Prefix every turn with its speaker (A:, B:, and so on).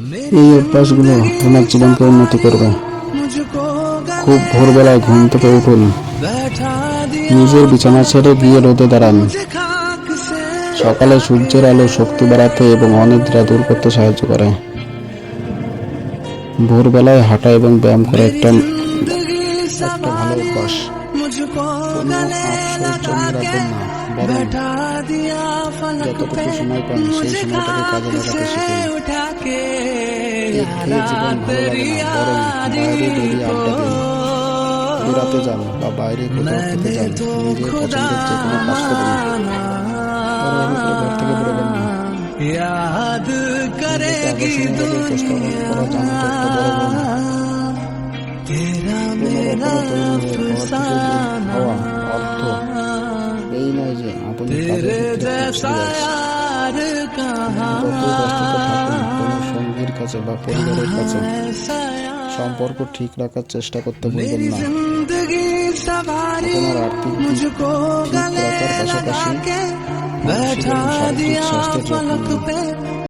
A: এই অভ্যাসগুলো তোমার জীবনকে উন্নতি করবে। খুব ভোরবেলায় ঘুম থেকে উঠুন। নিজের বিছানা ছেড়ে গিয়ে রোদে দাঁড়ান। সকালে সূর্যের আলো শক্তি বাড়াতে এবং অনিদ্রা দূর করতে সাহায্য করে। ভোরবেলায় হাঁটা এবং ব্যায়াম করা একটা একটা ভালো অভ্যাস। যতটুকু সময় পান, সেই সময়টাকে কাজে লাগাতে শিখুন। খেয়ে জীবন ভালো লাগে না। বরং বাইরে বেরিয়ে আড্ডা দিন বেড়াতে যান বা বাইরে কোথাও খেতে যান নিজের পছন্দের যে কোনো কাজ করুন কারণ আমাকে ঘর থেকে বেরোবেন না। হওয়া অর্থ। এই নয় যে আপনি যত কষ্ট কাছে বা পরিবারের কাছে। সম্পর্ক ঠিক রাখার চেষ্টা করতে
B: বলবেন
A: না। আপনার আর্থিক